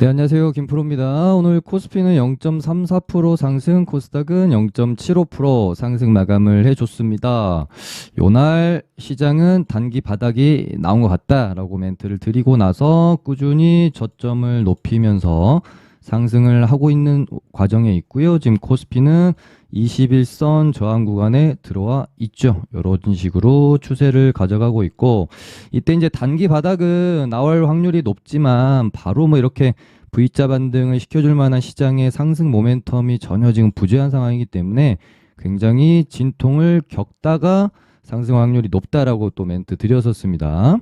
네, 안녕하세요. 김프로입니다. 오늘 코스피는 0.34% 상승, 코스닥은 0.75% 상승 마감을 해줬습니다. 요날 시장은 단기 바닥이 나온 것 같다라고 멘트를 드리고 나서 꾸준히 저점을 높이면서 상승을 하고 있는 과정에 있고요. 지금 코스피는 21선 저항 구간에 들어와 있죠. 이런 식으로 추세를 가져가고 있고 이때 이제 단기 바닥은 나올 확률이 높지만 바로 뭐 이렇게 V자 반등을 시켜줄 만한 시장의 상승 모멘텀이 전혀 지금 부재한 상황이기 때문에 굉장히 진통을 겪다가 상승 확률이 높다라고 또 멘트 드렸었습니다.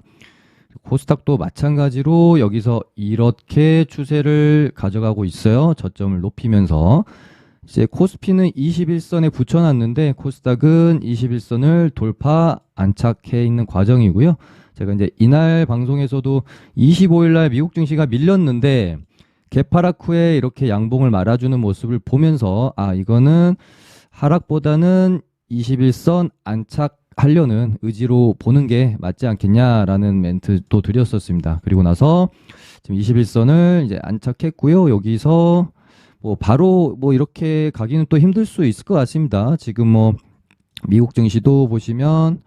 코스닥도 마찬가지로 여기서 이렇게 추세를 가져가고 있어요. 저점을 높이면서 이제 코스피는 21선에 붙여놨는데 코스닥은 21선을 돌파 안착해 있는 과정이고요. 제가 이제 이날 방송에서도 25일날 미국 증시가 밀렸는데 개파락 후에 이렇게 양봉을 말아주는 모습을 보면서 아 이거는 하락보다는 21선 안착 하려는 의지로 보는 게 맞지 않겠냐라는 멘트도 드렸었습니다. 그리고 나서 지금 21선을 이제 안착했고요. 여기서 뭐 바로 뭐 이렇게 가기는 또 힘들 수 있을 것 같습니다. 지금 뭐 미국 증시도 보시면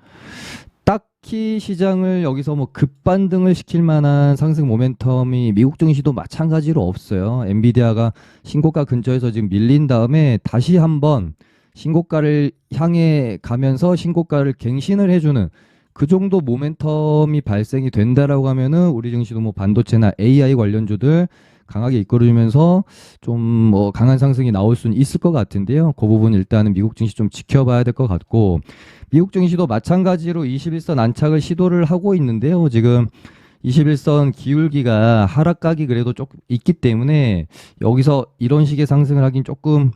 딱히 시장을 여기서 뭐 급반등을 시킬 만한 상승 모멘텀이 미국 증시도 마찬가지로 없어요. 엔비디아가 신고가 근처에서 지금 밀린 다음에 다시 한번 신고가를 향해 가면서 신고가를 갱신을 해주는 그 정도 모멘텀이 발생이 된다라고 하면은 우리 증시도 뭐 반도체나 AI 관련주들 강하게 이끌어주면서 좀 뭐 강한 상승이 나올 수는 있을 것 같은데요. 그 부분 일단은 미국 증시 좀 지켜봐야 될 것 같고 미국 증시도 마찬가지로 21선 안착을 시도를 하고 있는데요. 지금 21선 기울기가 하락각이 그래도 조금 있기 때문에 여기서 이런 식의 상승을 하긴 조금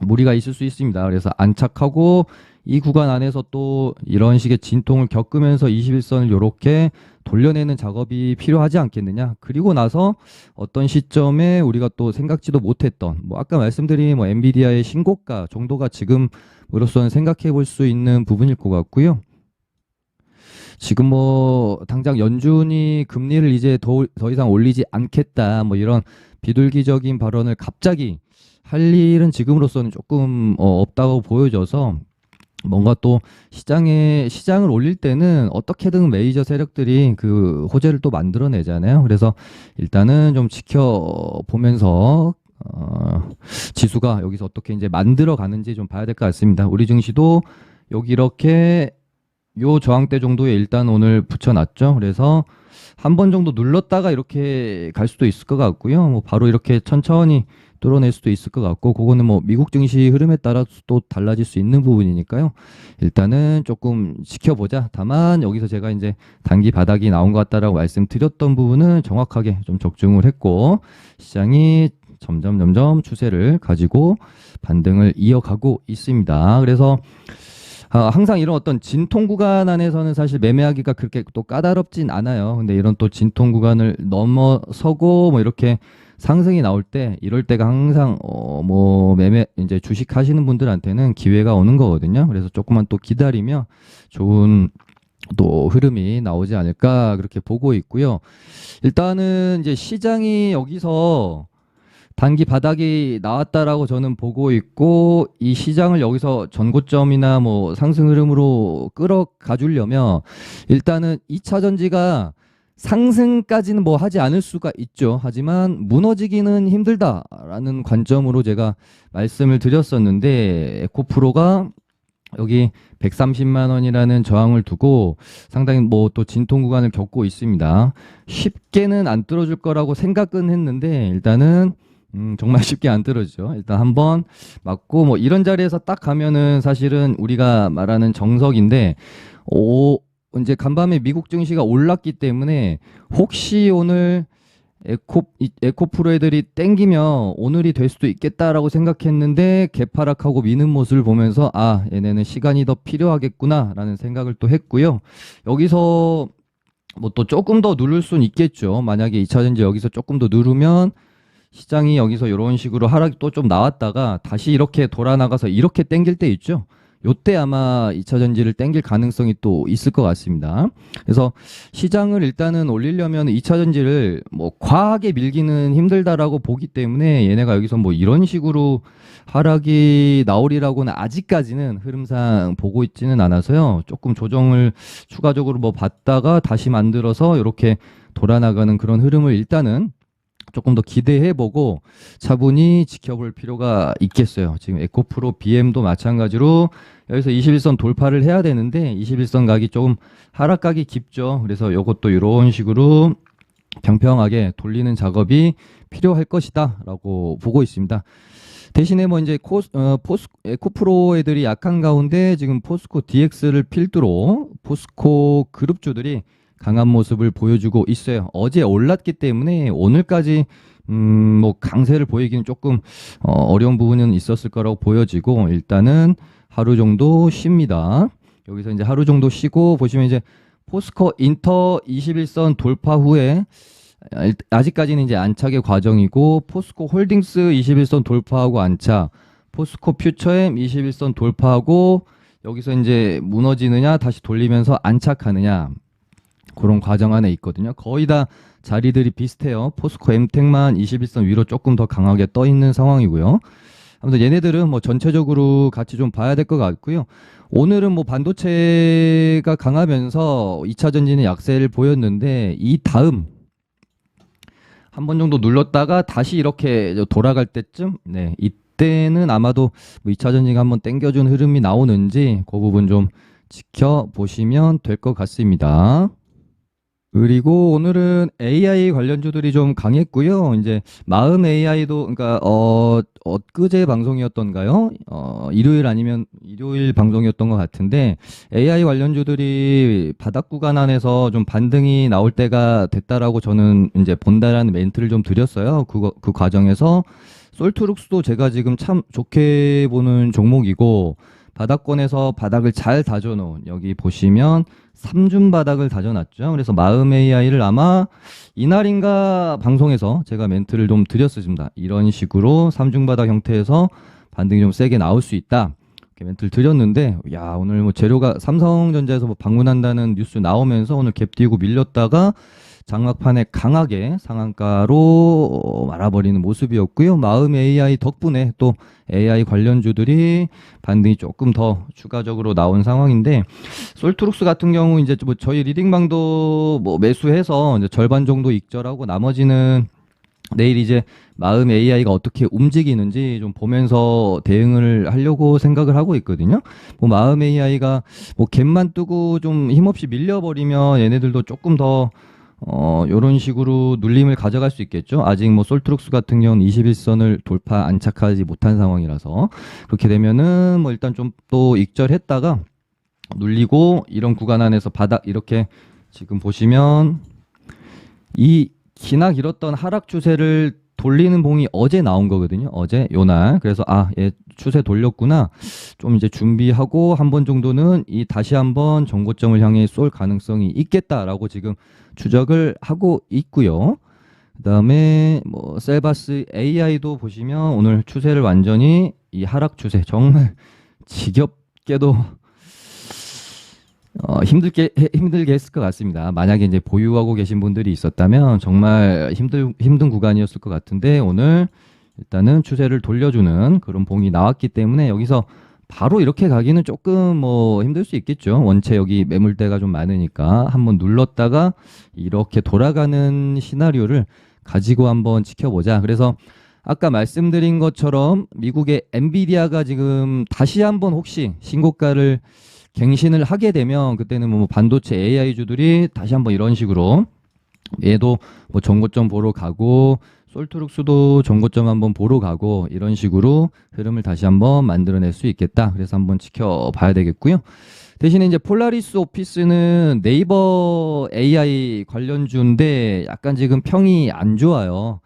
무리가 있을 수 있습니다. 그래서 안착하고 이 구간 안에서 또 이런 식의 진통을 겪으면서 21선을 이렇게 돌려내는 작업이 필요하지 않겠느냐. 그리고 나서 어떤 시점에 우리가 또 생각지도 못했던 뭐 아까 말씀드린 뭐 엔비디아의 신고가 정도가 지금으로서는 생각해 볼 수 있는 부분일 것 같고요. 지금 뭐 당장 연준이 금리를 이제 더, 더 이상 올리지 않겠다 뭐 이런 비둘기적인 발언을 갑자기 할 일은 지금으로서는 조금 어, 없다고 보여져서 뭔가 또 시장에 시장을 올릴 때는 어떻게든 메이저 세력들이 그 호재를 또 만들어내잖아요. 그래서 일단은 좀 지켜보면서 어, 지수가 여기서 어떻게 이제 만들어 가는지 좀 봐야 될 것 같습니다. 우리 증시도 여기 이렇게 요 저항대 정도에 일단 오늘 붙여놨죠. 그래서 한 번 정도 눌렀다가 이렇게 갈 수도 있을 것 같고요. 뭐 바로 이렇게 천천히 뚫어낼 수도 있을 것 같고 그거는 뭐 미국 증시 흐름에 따라 또 달라질 수 있는 부분이니까요. 일단은 조금 지켜보자. 다만 여기서 제가 이제 단기 바닥이 나온 것 같다라고 말씀드렸던 부분은 정확하게 좀 적중을 했고 시장이 점점 점점 추세를 가지고 반등을 이어가고 있습니다. 그래서 아, 항상 이런 어떤 진통 구간 안에서는 사실 매매하기가 그렇게 또 까다롭진 않아요. 근데 이런 또 진통 구간을 넘어서고 뭐 이렇게 상승이 나올 때 이럴 때가 항상 어 뭐 매매 이제 주식 하시는 분들한테는 기회가 오는 거거든요. 그래서 조금만 또 기다리면 좋은 또 흐름이 나오지 않을까 그렇게 보고 있고요. 일단은 이제 시장이 여기서 단기 바닥이 나왔다라고 저는 보고 있고 이 시장을 여기서 전고점이나 뭐 상승 흐름으로 끌어가 주려면 일단은 2차 전지가 상승까지는 뭐 하지 않을 수가 있죠. 하지만 무너지기는 힘들다라는 관점으로 제가 말씀을 드렸었는데 에코프로가 여기 130만 원이라는 저항을 두고 상당히 뭐 또 진통 구간을 겪고 있습니다. 쉽게는 안 뚫어줄 거라고 생각은 했는데 일단은 음, 정말 쉽게 안 떨어지죠. 일단 한번 맞고 뭐 이런 자리에서 딱 가면은 사실은 우리가 말하는 정석인데 오 이제 간밤에 미국 증시가 올랐기 때문에 혹시 오늘 에코 이- 에코프로 애들이 땡기면 오늘이 될 수도 있겠다라고 생각했는데 개파락하고 미는 모습을 보면서 아 얘네는 시간이 더 필요하겠구나라는 생각을 또 했고요. 여기서 뭐 또 조금 더 누를 수는 있겠죠. 만약에 2차 전지 여기서 조금 더 누르면 시장이 여기서 이런 식으로 하락이 또 좀 나왔다가 다시 이렇게 돌아 나가서 이렇게 땡길 때 있죠. 요때 아마 2차 전지를 땡길 가능성이 또 있을 것 같습니다. 그래서 시장을 일단은 올리려면 2차 전지를 뭐 과하게 밀기는 힘들다라고 보기 때문에 얘네가 여기서 뭐 이런 식으로 하락이 나오리라고는 아직까지는 흐름상 보고 있지는 않아서요. 조금 조정을 추가적으로 뭐 받다가 다시 만들어서 이렇게 돌아나가는 그런 흐름을 일단은 조금 더 기대해 보고 차분히 지켜볼 필요가 있겠어요. 지금 에코프로 BM도 마찬가지로 여기서 21선 돌파를 해야 되는데 21선 각이 조금 하락각이 깊죠. 그래서 이것도 이런 식으로 평평하게 돌리는 작업이 필요할 것이다라고 보고 있습니다. 대신에 뭐 이제 코, 어, 포스 에코프로 애들이 약한 가운데 지금 포스코 DX를 필두로 포스코 그룹주들이 강한 모습을 보여주고 있어요. 어제 올랐기 때문에 오늘까지 음, 뭐 강세를 보이기는 조금 어, 어려운 부분은 있었을 거라고 보여지고 일단은 하루 정도 쉽니다. 여기서 이제 하루 정도 쉬고 보시면 이제 포스코 인터 21선 돌파 후에 아, 아직까지는 이제 안착의 과정이고 포스코 홀딩스 21선 돌파하고 안착, 포스코 퓨처엠 21선 돌파하고 여기서 이제 무너지느냐 다시 돌리면서 안착하느냐 그런 과정 안에 있거든요. 거의 다 자리들이 비슷해요. 포스코 엠텍만 21선 위로 조금 더 강하게 떠 있는 상황이고요. 아무튼 얘네들은 뭐 전체적으로 같이 좀 봐야 될 것 같고요. 오늘은 뭐 반도체가 강하면서 2차 전지는 약세를 보였는데 이 다음 한 번 정도 눌렀다가 다시 이렇게 돌아갈 때쯤 네 이때는 아마도 뭐 2차 전지가 한번 땡겨준 흐름이 나오는지 그 부분 좀 지켜보시면 될 것 같습니다. 그리고 오늘은 AI 관련주들이 좀 강했고요. 이제 마음 AI도 그러니까 어 엊그제 방송이었던가요? 어 일요일 아니면 일요일 방송이었던 것 같은데 AI 관련주들이 바닥 구간 안에서 좀 반등이 나올 때가 됐다라고 저는 이제 본다라는 멘트를 좀 드렸어요. 그거 그 과정에서 솔트룩스도 제가 지금 참 좋게 보는 종목이고 바닥권에서 바닥을 잘 다져놓은 여기 보시면 삼중 바닥을 다져놨죠. 그래서 마음 AI를 아마 이날인가 방송에서 제가 멘트를 좀 드렸습니다. 이런 식으로 삼중 바닥 형태에서 반등이 좀 세게 나올 수 있다. 이렇게 멘트를 드렸는데 야 오늘 뭐 재료가 삼성전자에서 뭐 방문한다는 뉴스 나오면서 오늘 갭 띄고 밀렸다가 장막판에 강하게 상한가로 말아버리는 모습이었고요. 마음 AI 덕분에 또 AI 관련주들이 반등이 조금 더 추가적으로 나온 상황인데 솔트룩스 같은 경우 이제 뭐 저희 리딩방도 뭐 매수해서 이제 절반 정도 익절하고 나머지는 내일 이제 마음 AI가 어떻게 움직이는지 좀 보면서 대응을 하려고 생각을 하고 있거든요. 뭐 마음 AI가 뭐 갭만 뜨고 좀 힘없이 밀려버리면 얘네들도 조금 더 어, 요런 식으로 눌림을 가져갈 수 있겠죠. 아직 뭐 솔트룩스 같은 경우는 21선을 돌파 안착하지 못한 상황이라서 그렇게 되면은 뭐 일단 좀 또 익절했다가 눌리고 이런 구간 안에서 바닥 이렇게 지금 보시면 이 기나 길었던 하락 추세를 돌리는 봉이 어제 나온 거거든요. 어제 요날. 그래서 아, 얘 추세 돌렸구나. 좀 이제 준비하고 한 번 정도는 이 다시 한번 정고점을 향해 쏠 가능성이 있겠다라고 지금 추적을 하고 있고요. 그다음에 뭐 셀바스 AI도 보시면 오늘 추세를 완전히 이 하락 추세 정말 지겹게도 어, 힘들게 해- 힘들게 했을 것 같습니다. 만약에 이제 보유하고 계신 분들이 있었다면 정말 힘들 힘든 구간이었을 것 같은데 오늘 일단은 추세를 돌려주는 그런 봉이 나왔기 때문에 여기서 바로 이렇게 가기는 조금 뭐 힘들 수 있겠죠. 원체 여기 매물대가 좀 많으니까 한번 눌렀다가 이렇게 돌아가는 시나리오를 가지고 한번 지켜보자. 그래서 아까 말씀드린 것처럼 미국의 엔비디아가 지금 다시 한번 혹시 신고가를 갱신을 하게 되면 그때는 뭐 반도체 AI주들이 다시 한번 이런 식으로 얘도 뭐 정고점 보러 가고 솔트룩스도 정고점 한번 보러 가고 이런 식으로 흐름을 다시 한번 만들어낼 수 있겠다. 그래서 한번 지켜봐야 되겠고요. 대신에 이제 폴라리스 오피스는 네이버 AI 관련주인데 약간 지금 평이 안 좋아요.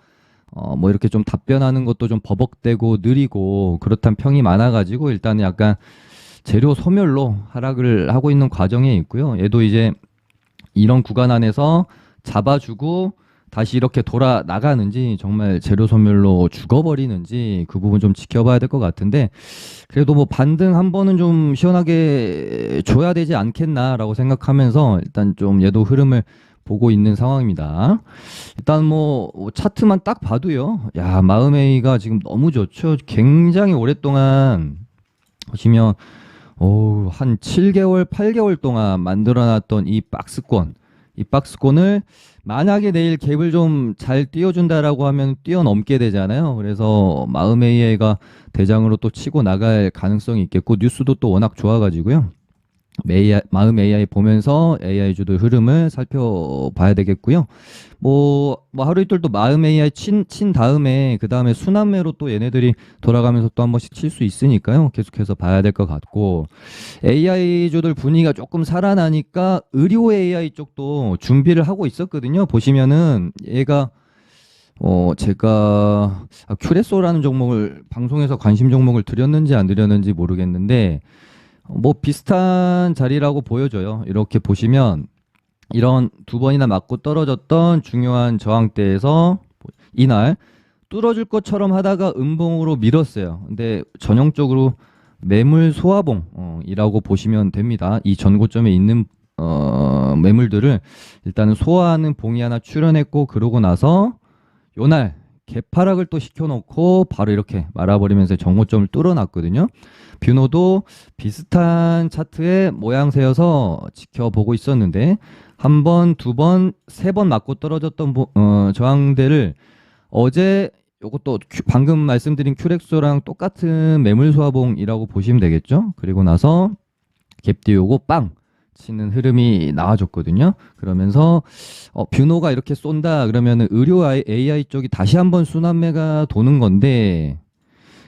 어, 뭐 이렇게 좀 답변하는 것도 좀 버벅대고 느리고 그렇단 평이 많아가지고 일단은 약간 재료 소멸로 하락을 하고 있는 과정에 있고요. 얘도 이제 이런 구간 안에서 잡아주고 다시 이렇게 돌아 나가는지 정말 재료 소멸로 죽어버리는지 그 부분 좀 지켜봐야 될 것 같은데 그래도 뭐 반등 한 번은 좀 시원하게 줘야 되지 않겠나라고 생각하면서 일단 좀 얘도 흐름을 보고 있는 상황입니다. 일단 뭐 차트만 딱 봐도요. 야, 마음에이가 지금 너무 좋죠. 굉장히 오랫동안 보시면 오, 한 7개월, 8개월 동안 만들어 놨던 이 박스권. 이 박스권을 만약에 내일 갭을 좀 잘 띄워준다라고 하면 뛰어넘게 되잖아요. 그래서 마음에이가 대장으로 또 치고 나갈 가능성이 있겠고 뉴스도 또 워낙 좋아가지고요. AI, 마음 AI 보면서 AI주도 흐름을 살펴봐야 되겠고요. 뭐, 뭐 하루 이틀 또 마음 AI 친, 친 다음에 그 다음에 순환매로 또 얘네들이 돌아가면서 또 한 번씩 칠 수 있으니까요. 계속해서 봐야 될 것 같고 AI주들 분위기가 조금 살아나니까 의료 AI 쪽도 준비를 하고 있었거든요. 보시면은 얘가 어, 제가 아, 큐레소라는 종목을 방송에서 관심 종목을 드렸는지 안 드렸는지 모르겠는데 뭐 비슷한 자리라고 보여져요. 이렇게 보시면 이런 두 번이나 맞고 떨어졌던 중요한 저항대에서 이날 뚫어줄 것처럼 하다가 음봉으로 밀었어요. 근데 전형적으로 매물 소화봉이라고 보시면 됩니다. 이 전고점에 있는 어, 매물들을 일단은 소화하는 봉이 하나 출현했고 그러고 나서 요날 개파락을 또 시켜놓고 바로 이렇게 말아버리면서 정고점을 뚫어놨거든요. 뷰노도 비슷한 차트의 모양새여서 지켜보고 있었는데 한 번, 두 번, 세 번 맞고 떨어졌던 보- 어, 저항대를 어제 요것도 큐- 방금 말씀드린 큐렉소랑 똑같은 매물 소화봉이라고 보시면 되겠죠. 그리고 나서 갭 띄우고 빵 치는 흐름이 나와줬거든요. 그러면서 어, 뷰노가 이렇게 쏜다 그러면 의료 AI 쪽이 다시 한번 순환매가 도는 건데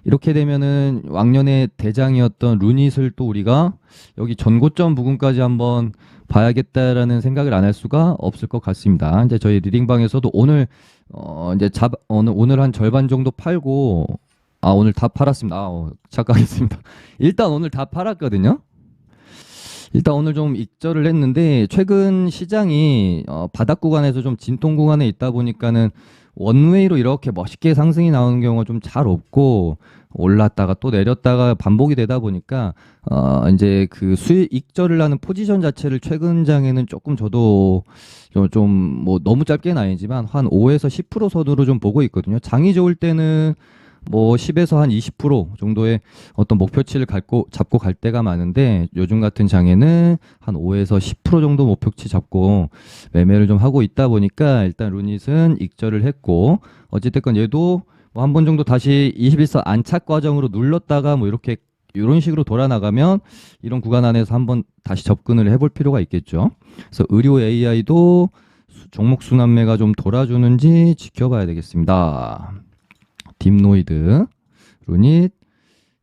이렇게 되면은 왕년의 대장이었던 루닛을 또 우리가 여기 전고점 부근까지 한번 봐야겠다라는 생각을 안 할 수가 없을 것 같습니다. 이제 저희 리딩방에서도 오늘 어 이제 잡 오늘 오늘 한 절반 정도 팔고 아 오늘 다 팔았습니다. 아, 어, 착각했습니다. 일단 오늘 다 팔았거든요. 일단 오늘 좀 익절을 했는데 최근 시장이 어, 바닥 구간에서 좀 진통 구간에 있다 보니까는 원웨이로 이렇게 멋있게 상승이 나오는 경우가 좀 잘 없고 올랐다가 또 내렸다가 반복이 되다 보니까 어 이제 그 수익 익절을 하는 포지션 자체를 최근 장에는 조금 저도 좀 뭐 너무 짧게는 아니지만 한 5에서 10% 선으로 좀 보고 있거든요. 장이 좋을 때는 뭐 10에서 한 20% 정도의 어떤 목표치를 갖고 잡고 갈 때가 많은데 요즘 같은 장에는 한 5에서 10% 정도 목표치 잡고 매매를 좀 하고 있다 보니까 일단 루닛은 익절을 했고 어찌됐건 얘도 뭐 한 번 정도 다시 21선 안착 과정으로 눌렀다가 뭐 이렇게 이런 식으로 돌아 나가면 이런 구간 안에서 한번 다시 접근을 해볼 필요가 있겠죠. 그래서 의료 AI도 종목 순환매가 좀 돌아주는지 지켜봐야 되겠습니다. 딥노이드, 루닛,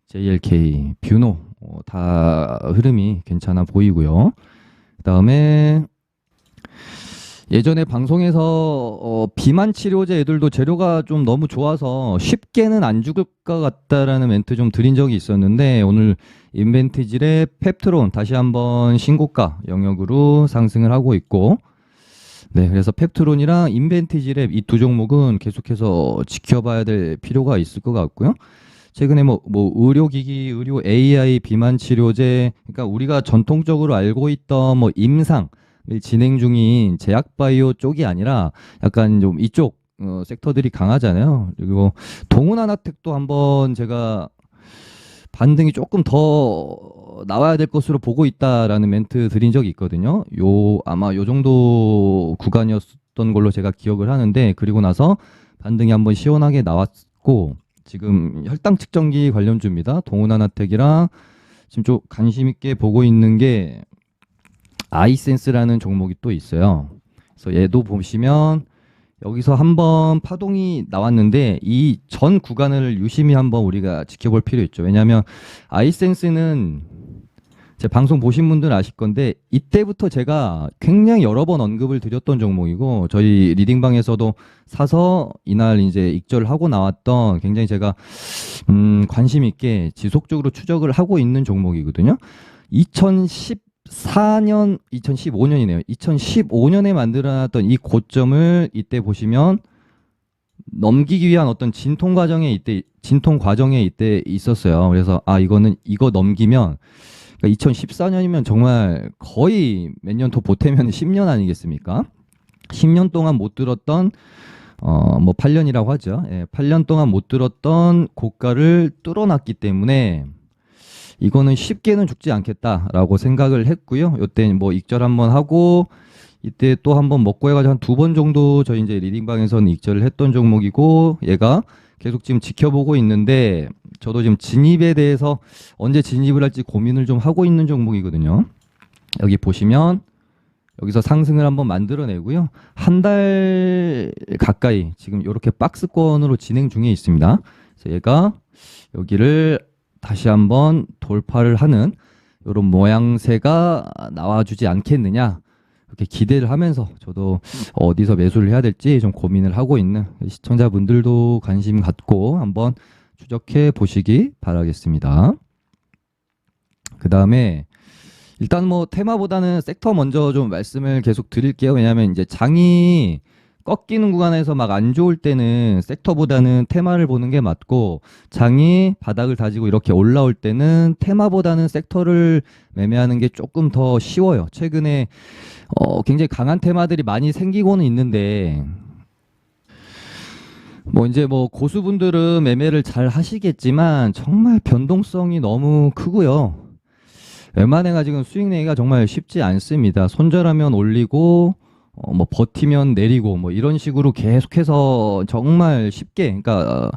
JLK, 뷰노 어, 다 흐름이 괜찮아 보이고요. 그 다음에 예전에 방송에서 어, 비만 치료제 애들도 재료가 좀 너무 좋아서 쉽게는 안 죽을 것 같다라는 멘트 좀 드린 적이 있었는데 오늘 인벤티질의 펩트론 다시 한번 신고가 영역으로 상승을 하고 있고 네 그래서 펩트론이랑 인벤티질의 이두 종목은 계속해서 지켜봐야 될 필요가 있을 것 같고요. 최근에 뭐, 뭐 의료기기, 의료 AI 비만 치료제, 그러니까 우리가 전통적으로 알고 있던 뭐 임상 진행 중인 제약바이오 쪽이 아니라 약간 좀 이쪽 어, 섹터들이 강하잖아요. 그리고 동훈하나텍도 한번 제가 반등이 조금 더 나와야 될 것으로 보고 있다라는 멘트 드린 적이 있거든요. 요 아마 요 정도 구간이었던 걸로 제가 기억을 하는데 그리고 나서 반등이 한번 시원하게 나왔고 지금 혈당 측정기 관련주입니다. 동훈하나텍이랑 지금 좀 관심 있게 보고 있는 게 아이센스라는 종목이 또 있어요. 그래서 얘도 보시면 여기서 한번 파동이 나왔는데 이 전 구간을 유심히 한번 우리가 지켜볼 필요 있죠. 왜냐하면 아이센스는 제 방송 보신 분들은 아실 건데 이때부터 제가 굉장히 여러 번 언급을 드렸던 종목이고 저희 리딩방에서도 사서 이날 이제 익절을 하고 나왔던 굉장히 제가 음 관심 있게 지속적으로 추적을 하고 있는 종목이거든요. 2010 2014년, 2015년이네요. 2015년에 만들어놨던 이 고점을 이때 보시면 넘기기 위한 어떤 진통 과정에 이때 진통 과정에 이때 있었어요. 그래서 아 이거는 이거 넘기면 그러니까 2014년이면 정말 거의 몇 년 더 보태면 10년 아니겠습니까? 10년 동안 못 들었던 어 뭐 8년이라고 하죠. 예, 8년 동안 못 들었던 고가를 뚫어놨기 때문에 이거는 쉽게는 죽지 않겠다라고 생각을 했고요. 요때 뭐 익절 한번 하고 이때 또 한번 먹고 해가지고 한 두 번 정도 저희 이제 리딩방에서는 익절을 했던 종목이고 얘가 계속 지금 지켜보고 있는데 저도 지금 진입에 대해서 언제 진입을 할지 고민을 좀 하고 있는 종목이거든요. 여기 보시면 여기서 상승을 한번 만들어내고요. 한 달 가까이 지금 이렇게 박스권으로 진행 중에 있습니다. 그래서 얘가 여기를 다시 한번 돌파를 하는 이런 모양새가 나와주지 않겠느냐. 이렇게 기대를 하면서 저도 어디서 매수를 해야 될지 좀 고민을 하고 있는 시청자분들도 관심 갖고 한번 추적해 보시기 바라겠습니다. 그 다음에 일단 뭐 테마보다는 섹터 먼저 좀 말씀을 계속 드릴게요. 왜냐하면 이제 장이 꺾이는 구간에서 막 안 좋을 때는 섹터보다는 테마를 보는 게 맞고 장이 바닥을 다지고 이렇게 올라올 때는 테마보다는 섹터를 매매하는 게 조금 더 쉬워요. 최근에 어, 굉장히 강한 테마들이 많이 생기고는 있는데 뭐 이제 뭐 고수분들은 매매를 잘 하시겠지만 정말 변동성이 너무 크고요. 웬만해가 지금 수익 내기가 정말 쉽지 않습니다. 손절하면 올리고 어, 뭐 버티면 내리고 뭐 이런 식으로 계속해서 정말 쉽게 그러니까 어,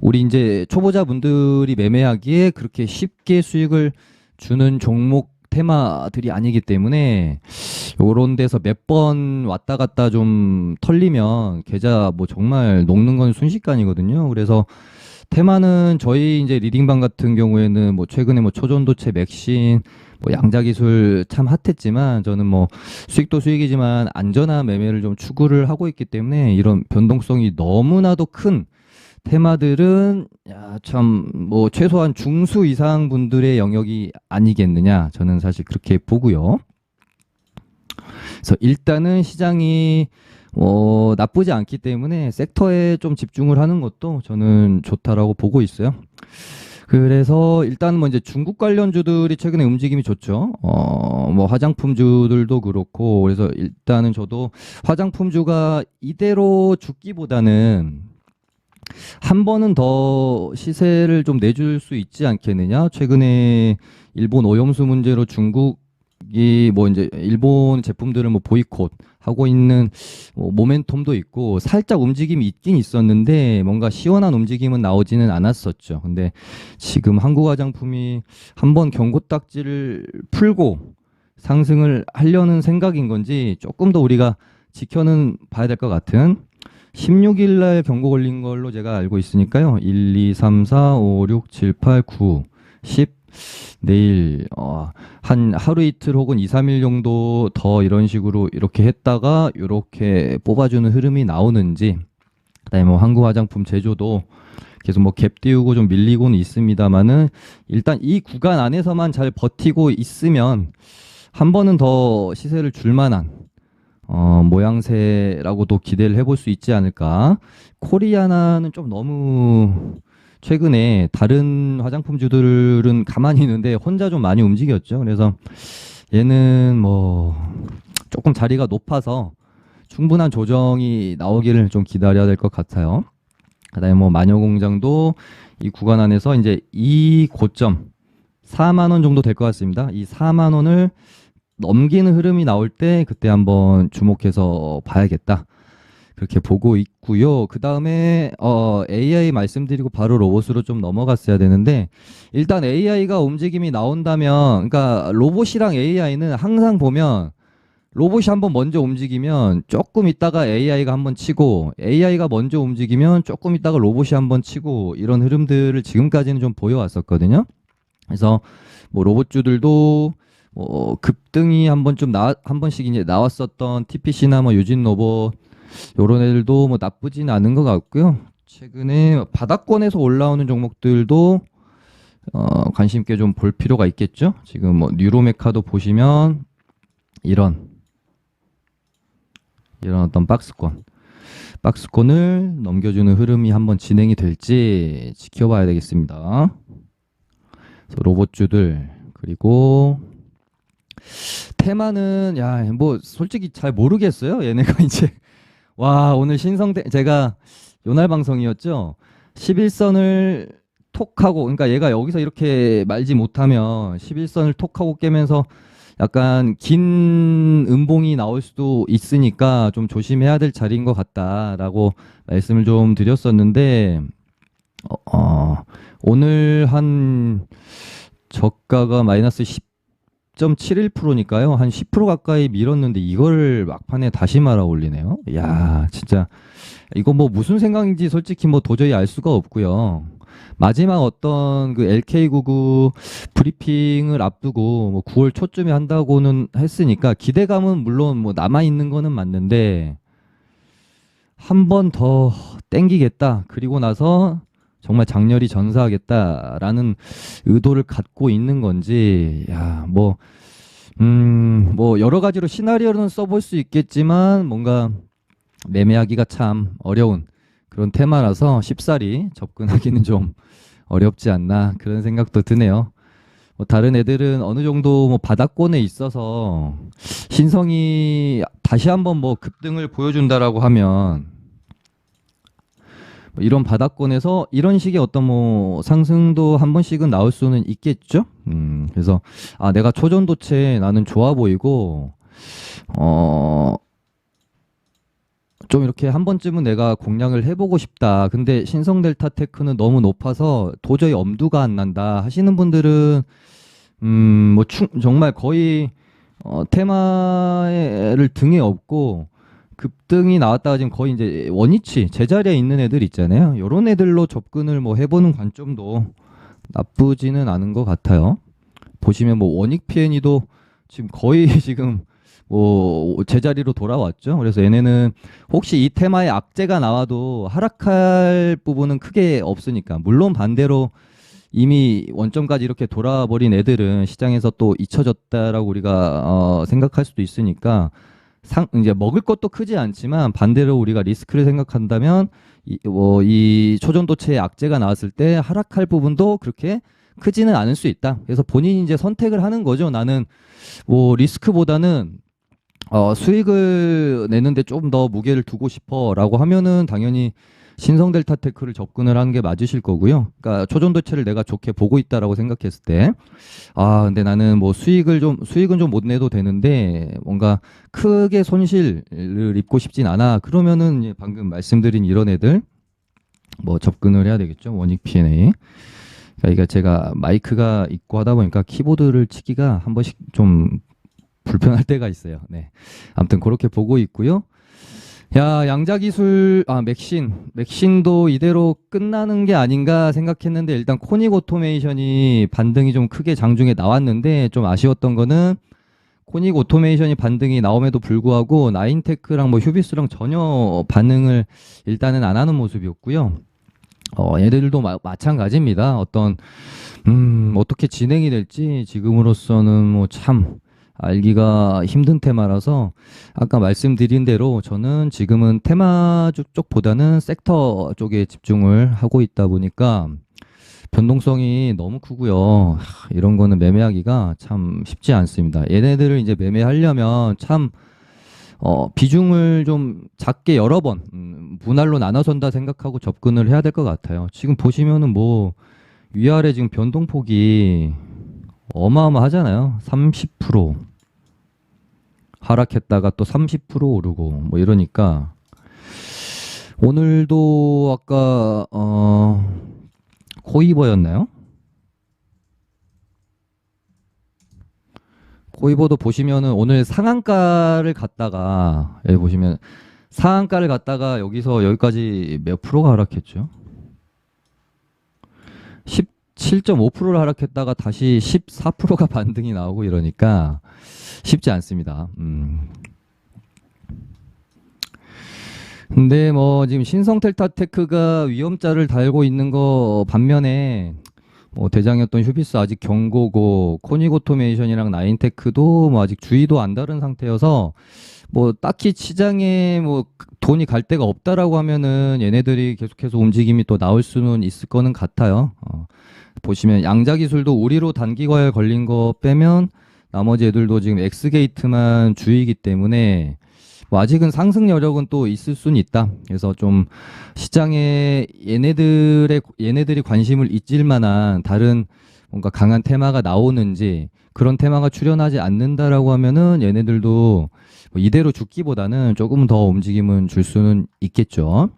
우리 이제 초보자분들이 매매하기에 그렇게 쉽게 수익을 주는 종목 테마들이 아니기 때문에 요런 데서 몇 번 왔다 갔다 좀 털리면 계좌 뭐 정말 녹는 건 순식간이거든요. 그래서 테마는 저희 이제 리딩방 같은 경우에는 뭐 최근에 뭐 초전도체 맥신 뭐 양자 기술 참 핫했지만 저는 뭐 수익도 수익이지만 안전한 매매를 좀 추구를 하고 있기 때문에 이런 변동성이 너무나도 큰 테마들은 참 뭐 최소한 중수 이상 분들의 영역이 아니겠느냐 저는 사실 그렇게 보고요. 그래서 일단은 시장이 어, 나쁘지 않기 때문에 섹터에 좀 집중을 하는 것도 저는 좋다라고 보고 있어요. 그래서 일단 뭐 이제 중국 관련주들이 최근에 움직임이 좋죠. 어, 뭐 화장품주들도 그렇고 그래서 일단은 저도 화장품주가 이대로 죽기보다는 한 번은 더 시세를 좀 내줄 수 있지 않겠느냐. 최근에 일본 오염수 문제로 중국 이 뭐 이제 일본 제품들을 뭐 보이콧 하고 있는 뭐 모멘텀도 있고 살짝 움직임이 있긴 있었는데 뭔가 시원한 움직임은 나오지는 않았었죠. 근데 지금 한국 화장품이 한번 경고딱지를 풀고 상승을 하려는 생각인 건지 조금 더 우리가 지켜는 봐야 될 것 같은 16일 날 경고 걸린 걸로 제가 알고 있으니까요. 1, 2, 3, 4, 5, 6, 7, 8, 9, 10 내일 어, 한 하루 이틀 혹은 2, 3일 정도 더 이런 식으로 이렇게 했다가 이렇게 뽑아주는 흐름이 나오는지 그다음에 뭐 한국 화장품 제조도 계속 뭐 갭 띄우고 좀 밀리고는 있습니다만은 일단 이 구간 안에서만 잘 버티고 있으면 한 번은 더 시세를 줄 만한 어, 모양새라고도 기대를 해볼 수 있지 않을까. 코리아나는 좀 너무 최근에 다른 화장품주들은 가만히 있는데 혼자 좀 많이 움직였죠. 그래서 얘는 뭐 조금 자리가 높아서 충분한 조정이 나오기를 좀 기다려야 될 것 같아요. 그다음에 뭐 마녀공장도 이 구간 안에서 이제 이 고점 4만 원 정도 될 것 같습니다. 이 4만 원을 넘기는 흐름이 나올 때 그때 한번 주목해서 봐야겠다. 그렇게 보고 있고요. 그 다음에 어, AI 말씀드리고 바로 로봇으로 좀 넘어갔어야 되는데 일단 AI가 움직임이 나온다면, 그러니까 로봇이랑 AI는 항상 보면 로봇이 한번 먼저 움직이면 조금 있다가 AI가 한번 치고 AI가 먼저 움직이면 조금 있다가 로봇이 한번 치고 이런 흐름들을 지금까지는 좀 보여왔었거든요. 그래서 뭐 로봇주들도 뭐 급등이 한번 좀 나, 한 번씩 이제 나왔었던 TPC나 뭐 유진 로봇 요런 애들도 뭐 나쁘진 않은 것 같고요. 최근에 바닥권에서 올라오는 종목들도 어, 관심 있게 좀 볼 필요가 있겠죠. 지금 뭐 뉴로메카도 보시면 이런 이런 어떤 박스권 박스권을 넘겨주는 흐름이 한번 진행이 될지 지켜봐야 되겠습니다. 로봇주들 그리고 테마는 야 뭐 솔직히 잘 모르겠어요. 얘네가 이제 와 오늘 신성대 제가 요날 방송이었죠. 11선을 톡하고 그러니까 얘가 여기서 이렇게 말지 못하면 11선을 톡하고 깨면서 약간 긴 음봉이 나올 수도 있으니까 좀 조심해야 될 자리인 것 같다라고 말씀을 좀 드렸었는데 어, 어, 오늘 한 저가가 마이너스 10.71%니까요. 한 10% 가까이 밀었는데 이걸 막판에 다시 말아 올리네요. 야, 진짜 이거 뭐 무슨 생각인지 솔직히 뭐 도저히 알 수가 없고요. 마지막 어떤 그 LK99 브리핑을 앞두고 뭐 9월 초쯤에 한다고는 했으니까 기대감은 물론 뭐 남아 있는 거는 맞는데 한 번 더 땡기겠다. 그리고 나서 정말 장렬히 전사하겠다라는 의도를 갖고 있는 건지 야, 뭐 음, 뭐 여러 가지로 시나리오는 써볼 수 있겠지만 뭔가 매매하기가 참 어려운 그런 테마라서 쉽사리 접근하기는 좀 어렵지 않나 그런 생각도 드네요. 뭐 다른 애들은 어느 정도 뭐 바닥권에 있어서 신성이 다시 한번 뭐 급등을 보여준다라고 하면 뭐 이런 바닥권에서 이런 식의 어떤 뭐 상승도 한 번씩은 나올 수는 있겠죠. 음, 그래서 아 내가 초전도체 나는 좋아 보이고 어. 좀 이렇게 한 번쯤은 내가 공략을 해보고 싶다. 근데 신성 델타 테크는 너무 높아서 도저히 엄두가 안 난다 하시는 분들은 음뭐 정말 거의 어, 테마를 등에 업고 급등이 나왔다가 지금 거의 이제 원위치 제자리에 있는 애들 있잖아요. 요런 애들로 접근을 뭐 해보는 관점도 나쁘지는 않은 것 같아요. 보시면 뭐 원익 PN이도 지금 거의 지금 뭐 제자리로 돌아왔죠. 그래서 얘네는 혹시 이 테마에 악재가 나와도 하락할 부분은 크게 없으니까 물론 반대로 이미 원점까지 이렇게 돌아버린 애들은 시장에서 또 잊혀졌다라고 우리가 어, 생각할 수도 있으니까 상 이제 먹을 것도 크지 않지만 반대로 우리가 리스크를 생각한다면 이, 뭐, 이 초전도체의 악재가 나왔을 때 하락할 부분도 그렇게 크지는 않을 수 있다. 그래서 본인이 이제 선택을 하는 거죠. 나는 뭐 리스크보다는 어, 수익을 내는데 좀 더 무게를 두고 싶어라고 하면은 당연히 신성 델타 테크를 접근을 하는 게 맞으실 거고요. 그러니까 초전도체를 내가 좋게 보고 있다라고 생각했을 때, 아 근데 나는 뭐 수익을 좀 수익은 좀 못 내도 되는데 뭔가 크게 손실을 입고 싶진 않아. 그러면은 방금 말씀드린 이런 애들 뭐 접근을 해야 되겠죠. 원익 P&A. 그러니까 제가 마이크가 있고 하다 보니까 키보드를 치기가 한 번씩 좀 불편할 때가 있어요. 네. 아무튼 그렇게 보고 있고요. 야, 양자기술, 아, 맥신. 맥신도 이대로 끝나는 게 아닌가 생각했는데, 일단 코닉 오토메이션이 반등이 좀 크게 장중에 나왔는데, 좀 아쉬웠던 거는, 코닉 오토메이션이 반등이 나옴에도 불구하고, 나인테크랑 뭐 휴비스랑 전혀 반응을 일단은 안 하는 모습이었고요. 어, 얘들도 마, 마찬가지입니다. 어떤, 음, 어떻게 진행이 될지 지금으로서는 뭐 참, 알기가 힘든 테마라서 아까 말씀드린 대로 저는 지금은 테마 쪽보다는 섹터 쪽에 집중을 하고 있다 보니까 변동성이 너무 크고요. 이런 거는 매매하기가 참 쉽지 않습니다. 얘네들을 이제 매매하려면 참 어, 비중을 좀 작게 여러 번 음, 분할로 나눠선다 생각하고 접근을 해야 될 것 같아요. 지금 보시면은 뭐 위아래 지금 변동폭이 어마어마하잖아요. 30% 하락했다가 또 30% 오르고 뭐 이러니까 오늘도 아까 어 코이버였나요? 코이버도 보시면은 오늘 상한가를 갔다가 여기 보시면 상한가를 갔다가 여기서 여기까지 몇 프로가 하락했죠? 17.5%를 하락했다가 다시 14%가 반등이 나오고 이러니까 쉽지 않습니다. 음. 근데 뭐 지금 신성텔타테크가 위험자를 달고 있는 거 반면에 뭐 대장이었던 휴비스 아직 경고고 코닉 오토메이션이랑 나인테크도 뭐 아직 주의도 안 다른 상태여서 뭐 딱히 시장에 뭐 돈이 갈 데가 없다라고 하면은 얘네들이 계속해서 움직임이 또 나올 수는 있을 거는 같아요. 어, 보시면 양자 기술도 우리로 단기 과열 걸린 거 빼면 나머지 애들도 지금 X 게이트만 주의이기 때문에 뭐 아직은 상승 여력은 또 있을 수는 있다. 그래서 좀 시장에 얘네들의 얘네들이 관심을 잊을 만한 다른 뭔가 강한 테마가 나오는지 그런 테마가 출현하지 않는다라고 하면은 얘네들도 뭐 이대로 죽기보다는 조금 더 움직임은 줄 수는 있겠죠.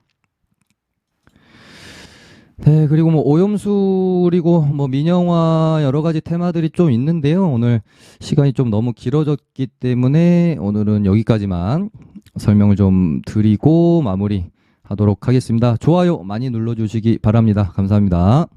네, 그리고 뭐 오염수 그리고 뭐 민영화 여러 가지 테마들이 좀 있는데요. 오늘 시간이 좀 너무 길어졌기 때문에 오늘은 여기까지만 설명을 좀 드리고 마무리 하도록 하겠습니다. 좋아요 많이 눌러주시기 바랍니다. 감사합니다.